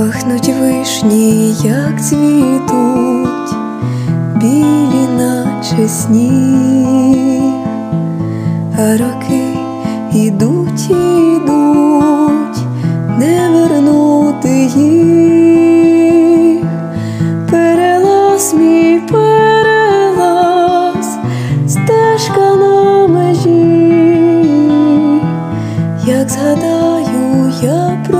Пахнуть вишні, як цвітуть, білі, наче сніг, а роки ідуть, ідуть, не вернути їх. Перелаз мій перелаз, стежка на межі, як згадаю я про